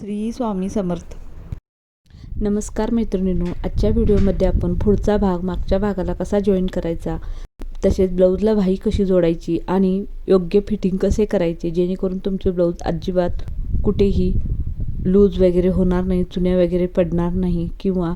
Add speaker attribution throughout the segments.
Speaker 1: श्री स्वामी समर्थ. नमस्कार मैत्रिणींनो आजच्या व्हिडिओमध्ये आपण पुढचा भाग मागच्या भागाला कसा जॉईन करायचा तसेच ब्लाऊजला भाई कशी जोडायची आणि योग्य फिटिंग कसे करायचे जेणेकरून तुमचे ब्लाऊज अजिबात कुठेही लूज वगैरे होणार नाही चुन्या वगैरे पडणार नाही किंवा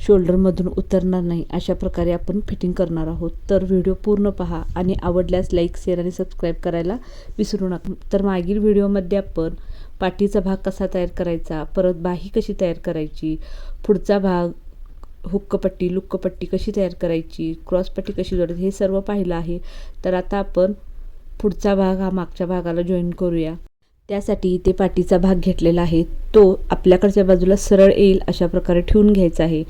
Speaker 1: शोल्डरमधून उतरणार नाही अशा प्रकारे आपण फिटिंग करणार आहोत. तर व्हिडिओ पूर्ण पहा आणि आवडल्यास लाईक शेअर आणि सबस्क्राईब करायला विसरू नका. तर मागील व्हिडिओमध्ये आपण पाठीचा भाग कसा तयार करायचा परत बाही कशी तयार करायची पुढचा भाग हुक्कपट्टी लुक्कपट्टी कशी तयार करायची क्रॉसपट्टी कशी जोडायची हे सर्व पाहिलं आहे. तर आता आपण पुढचा भाग हा मागच्या भागाला जॉईन करूया. त्यासाठी इथे पाठीचा भाग घेतलेला आहे. तो आपल्याकडच्या बाजूला सरळ येईल अशा प्रकारे ठेवून घ्यायचा आहे.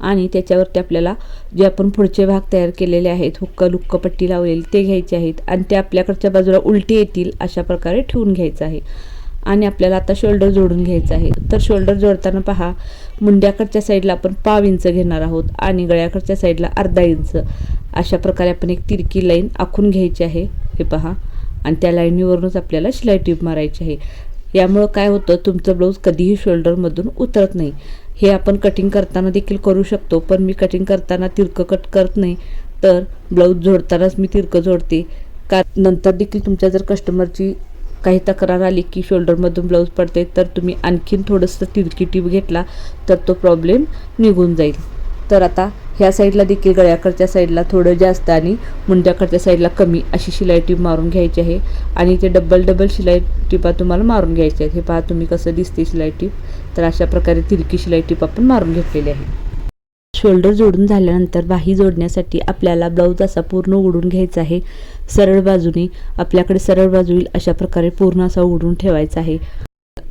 Speaker 1: आणि त्याच्यावरती आपल्याला जे आपण पुढचे भाग तयार केलेले आहेत हुक्का लुक्क पट्टी लावलेली ते घ्यायचे आहेत. आणि ते आपल्याकडच्या बाजूला उलटी येतील अशा प्रकारे ठेवून घ्यायचं आहे. आणि आपल्याला आता शोल्डर जोडून घ्यायचं आहे. तर शोल्डर जोडताना पहा मुंड्याकडच्या साईडला आपण पाव इंच घेणार आहोत आणि गळ्याकडच्या साईडला अर्धा इंच. अशा प्रकारे आपण एक तिरकी लाईन आखून घ्यायची आहे. हे पहा. आणि त्या लाईनीवरूनच आपल्याला शिलाई टीप मारायची आहे. यामुळं काय होतं तुमचं ब्लाऊज कधीही शोल्डरमधून उतरत नाही. हे आपण कटिंग करताना देखील करू शकतो पण मी कटिंग करताना तिरकं कट करत नाही. तर ब्लाऊज जोडतानाच मी तिरकं जोडते. का नंतर देखील तुमच्या जर कस्टमरची काही तक्रार आली की शोल्डरमधून ब्लाऊज पडते तर तुम्ही आणखीन थोडंसं तिरकी टीप घेतला तर तो प्रॉब्लेम निघून जाईल. तर आता ह्या साईडला देखील गळ्याकडच्या साईडला थोडं जास्त आणि मुंड्याकडच्या साईडला कमी अशी शिलाई टीप मारून घ्यायची आहे. आणि ते डबल डबल शिलाई टिपा तुम्हाला मारून घ्यायच्या आहेत. हे पहा तुम्ही कसं दिसते शिलाई टीप तर अशा प्रकारे तिरकी शिलाई टीप आपण मारून घेतलेली आहे. शोल्डर जोडून झाल्यानंतर बाही जोडण्यासाठी आपल्याला ब्लाऊज असा पूर्ण उडून घ्यायचा आहे. सरळ बाजूने आपल्याकडे सरळ बाजू येईल अशा प्रकारे पूर्ण असा उडून ठेवायचा आहे.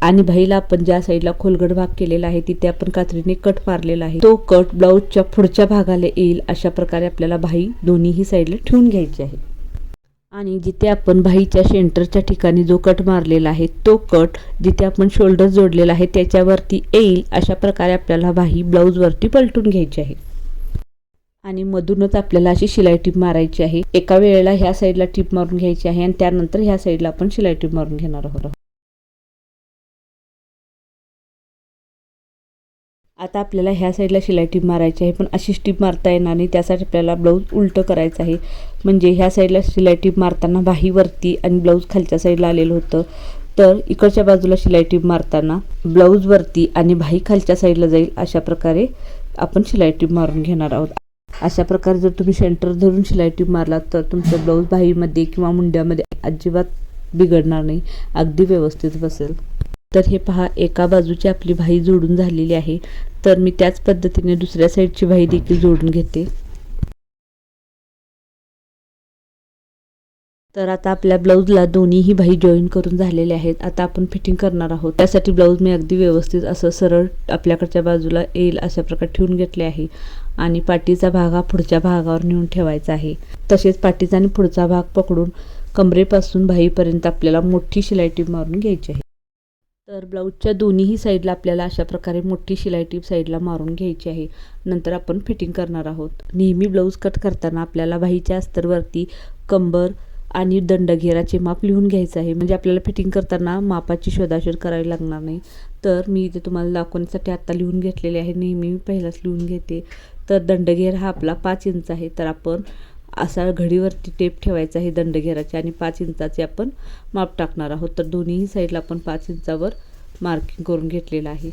Speaker 1: आणि भाईला आपण ज्या साईडला खोलगड भाग केलेला आहे तिथे आपण कात्रीने कट मारलेला आहे. तो कट ब्लाऊजच्या पुढच्या भागाला येईल अशा प्रकारे आपल्याला भाई दोन्हीही साईडला ठेवून घ्यायची आहे. आणि जिथे आपण भाईच्या सेंटरच्या ठिकाणी जो कट मारलेला आहे तो कट जिथे आपण शोल्डर जोडलेला आहे त्याच्यावरती येईल अशा प्रकारे आपल्याला भाई ब्लाऊजवरती पलटून घ्यायची आहे. आणि मधूनच आपल्याला अशी शिलाई टीप मारायची आहे. एका वेळेला ह्या साईडला टीप मारून घ्यायची आहे आणि त्यानंतर ह्या साईडला आपण शिलाई टीप मारून घेणार आहोत. आता आपल्याला ह्या साईडला शिलाई टीप मारायची आहे पण अशी टीप मारता येणार नाही. त्यासाठी आपल्याला ब्लाऊज उलटं करायचं आहे. म्हणजे ह्या साईडला शिलाई टीप मारताना बाहीवरती आणि ब्लाऊज खालच्या साईडला आलेलं होतं. तर इकडच्या बाजूला शिलाई टीप मारताना ब्लाऊजवरती आणि बाही खालच्या साईडला जाईल अशा प्रकारे आपण शिलाई टीप मारून घेणार आहोत. अशा प्रकारे जर तुम्ही सेंटर धरून शिलाई टीप मारलात तर तुमचं ब्लाऊज बाहीमध्ये किंवा मुंड्यामध्ये अजिबात बिघडणार नाही. अगदी व्यवस्थित बसेल. तर हे पहा एका बाजूची आपली भाई जोडून झालेली आहे. तर मी त्याच पद्धतीने दुसऱ्या साईडची भाई देखील जोडून घेते. तर आता आपल्या ब्लाऊजला दोन्हीही भाई जॉईन करून झालेले आहेत. आता आपण फिटिंग करणार आहोत. त्यासाठी ब्लाऊज मी अगदी व्यवस्थित असं सरळ आपल्याकडच्या बाजूला येईल अशा प्रकारे ठेवून घेतले आहे. आणि पाठीचा भाग हा पुढच्या भागावर नेऊन ठेवायचा आहे. तसेच पाठीचा आणि पुढचा भाग पकडून कमरेपासून भाईपर्यंत आपल्याला मोठी शिलाई टीप मारून घ्यायची आहे. तर ब्लाऊजच्या दोन्हीही साईडला आपल्याला अशा प्रकारे मोठी शिलाई टीप साईडला मारून घ्यायची आहे. नंतर आपण फिटिंग करणार आहोत. नेहमी ब्लाऊज कट करताना आपल्याला बाहीच्या अस्तरवरती कंबर आणि दंडघेराचे माप लिहून घ्यायचं आहे. म्हणजे आपल्याला फिटिंग करताना मापाची शोधाशोध करावी लागणार नाही. तर मी इथे तुम्हाला दाखवण्यासाठी आत्ता लिहून घेतलेले आहे. नेहमी मी पहिलाच लिहून घेते. तर दंडघेर हा आपला पाच इंच आहे. तर आपण असा घडीवरती टेप ठेवायचा हे दंड घेराचे आणि पाच इंचाचे आपण माप टाकणार आहोत. तर दोन्हीही साईडला आपण पाच इंचावर मार्किंग करून घेतलेलं आहे.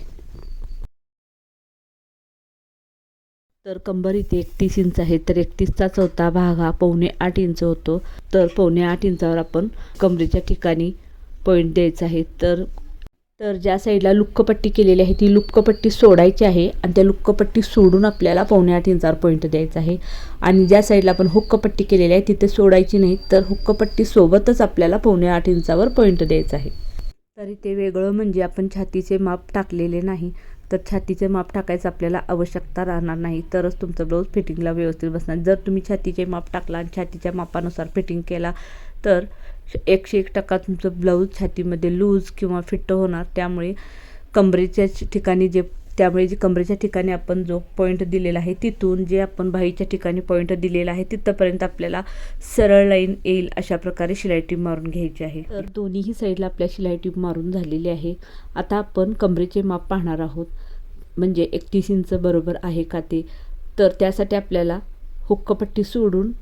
Speaker 1: तर कंबर इथे एकतीस इंच आहे. तर एकतीसचा चौथा भाग हा पावणे आठ इंच होतो. तर पावणे आठ इंचावर आपण कमरेच्या ठिकाणी पॉईंट द्यायचा आहे. तर तर ज्या साईडला लुक्कपट्टी केलेली आहे ती लुक्कपट्टी सोडायची आहे आणि त्या लुक्कपट्टी सोडून आपल्याला पावणे आठ इंचावर पॉईंट द्यायचा आहे. आणि ज्या साईडला आपण हुक्कपट्टी केलेली आहे तिथे सोडायची नाही तर हुक्कपट्टी सोबतच आपल्याला पावणे आठ इंचावर पॉईंट द्यायचा आहे. तरी ते वेगळं म्हणजे आपण छातीचे माप टाकलेले नाही तर छातीचे माप टाकायचं आपल्याला आवश्यकता राहणार नाही. तरच तुमचं ब्लाऊज फिटिंगला व्यवस्थित बसणार. जर तुम्ही छातीचे माप टाकला आणि छातीच्या मापानुसार फिटिंग केला तर एकशे एक टक्का तुमचं ब्लाऊज छातीमध्ये लूज किंवा फिट्ट होणार. त्यामुळे कमरेच्या ठिकाणी जे त्यामुळे जे कमरेच्या ठिकाणी आपण जो पॉईंट दिलेला आहे तिथून जे आपण बाहीच्या ठिकाणी पॉईंट दिलेला आहे तिथंपर्यंत आपल्याला सरळ लाईन येईल अशा प्रकारे शिलाई टीप मारून घ्यायची आहे. तर दोन्हीही साईडला आपल्या शिलाई टीप मारून झालेली आहे. आता आपण कमरेचे माप पाहणार आहोत. म्हणजे एकतीस इंच बरोबर आहे का ते? तर त्यासाठी आपल्याला हुक्कपट्टी सोडून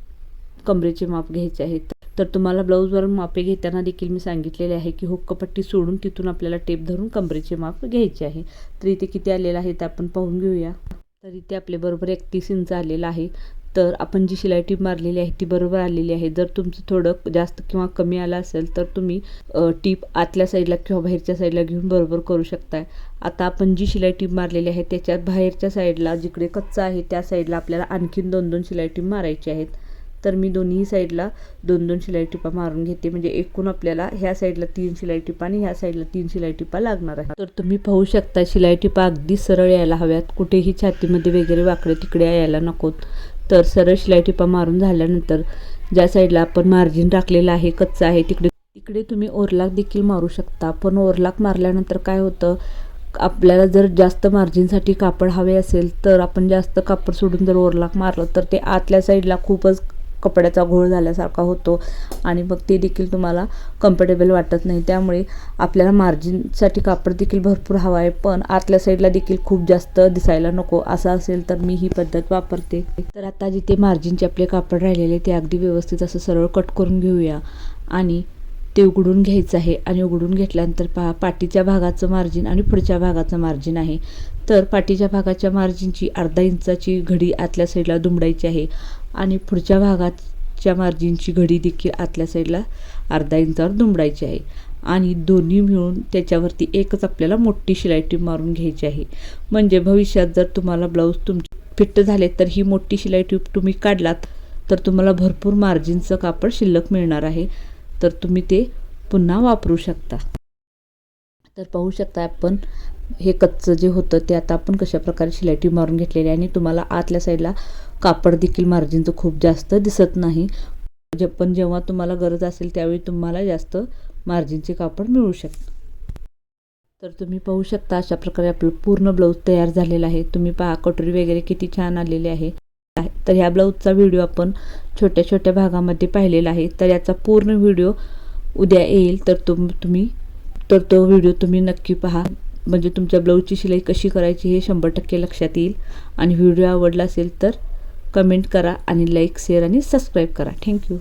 Speaker 1: कमरेचे माप घ्यायचे आहेत. तर तुम्हाला ब्लाऊजवर मापे घेताना देखील मी सांगितलेले आहे की हुक्कपट्टी सोडून तिथून आपल्याला टेप धरून कमरेचे माप घ्यायचे आहे. तर इथे किती आलेलं आहे ते आपण पाहून घेऊया. तर इथे आपले बरोबर एकतीस इंच आलेलं आहे. तर आपण जी शिलाई टीप मारलेली आहे ती बरोबर आलेली आहे. जर तुमचं थोडं जास्त किंवा कमी आलं असेल तर तुम्ही टीप आतल्या साईडला किंवा बाहेरच्या साईडला घेऊन बरोबर करू शकताय. आता आपण जी शिलाई टीप मारलेली आहे त्याच्यात बाहेरच्या साईडला जिकडे कच्चा आहे त्या साईडला आपल्याला आणखीन दोन दोन शिलाई टीप मारायची आहेत. तर मी दोन्ही साईडला दोन दोन शिलाई टिपा मारून घेते. म्हणजे एकूण आपल्याला ह्या साईडला तीन शिलाई टिपा आणि ह्या साईडला तीन शिलाई टिपा लागणार आहे तर तुम्ही पाहू शकता शिलाई टिपा अगदी सरळ यायला हव्यात. कुठेही छातीमध्ये वगैरे वाकडे तिकडे यायला नकोत. तर सरळ शिलाई टिपा मारून झाल्यानंतर ज्या साईडला आपण मार्जिन टाकलेलं आहे कच्चं आहे तिकडे तिकडे तुम्ही ओरलाक देखील मारू शकता. पण ओरलाक मारल्यानंतर काय होतं? आपल्याला जर जास्त मार्जिनसाठी कापड हवे असेल तर आपण जास्त कापड सोडून जर ओरलाक मारलं तर ते आतल्या साईडला खूपच कपड्याचा घोळ झाल्यासारखा होतो आणि मग ते देखील तुम्हाला कम्फर्टेबल वाटत नाही. त्यामुळे आपल्याला मार्जिनसाठी कापड देखील भरपूर हवं आहे. पण आतल्या साईडला देखील खूप जास्त दिसायला नको. असं असेल तर मी ही पद्धत वापरते. तर आता जिथे मार्जिनचे आपले कापड राहिलेले ते अगदी व्यवस्थित असं सरळ कट करून घेऊया. आणि ते उघडून घ्यायचं आहे. आणि उघडून घेतल्यानंतर पहा पाठीच्या भागाचं मार्जिन आणि पुढच्या भागाचं मार्जिन आहे. तर पाठीच्या भागाच्या मार्जिनची अर्धा इंचाची घडी आतल्या साईडला दुमडायची आहे. आणि पुढच्या भागाच्या मार्जिनची घडी देखील आतल्या साईडला अर्धा इंचावर दुमडायची आहे. आणि दोन्ही मिळून त्याच्यावरती एकच आपल्याला मोठी शिलाई टीप मारून घ्यायची आहे. म्हणजे भविष्यात जर तुम्हाला ब्लाऊज तुमचे फिट्ट झाले तर ही मोठी शिलाई ट्यूब तुम्ही काढलात तर तुम्हाला भरपूर मार्जिनचं कापड शिल्लक मिळणार आहे. तर तुम्ही ते पुन्हा वापरू शकता. तर पाहू शकता आपण हे कच्चं जे होतं ते आता आपण कशा प्रकारे शिलाई टीप मारून घेतलेले आहे आणि तुम्हाला आतल्या साईडला कापड देखील मार्जिनचं खूप जास्त दिसत नाही. जे पण जेव्हा तुम्हाला गरज असेल त्यावेळी तुम्हाला जास्त मार्जिनचे कापड मिळू शकतं. तर तुम्ही पाहू शकता अशा प्रकारे आपलं पूर्ण ब्लाऊज तयार झालेला आहे. तुम्ही पहा कटोरी वगैरे किती छान आलेली आहे. आहे. तर ह्या ब्लाऊजचा व्हिडिओ आपण छोट्या छोट्या भागामध्ये पाहिलेला आहे. तर याचा पूर्ण व्हिडिओ उद्या येईल. तर तुम तुम्ही तर तो व्हिडिओ तुम्ही नक्की पहा. म्हणजे तुमच्या ब्लाऊजची शिलाई कशी करायची हे शंभर टक्के लक्षात येईल. आणि व्हिडिओ आवडला असेल तर कमेंट करा आणि लाईक शेअर आणि सबस्क्राईब करा. Thank you.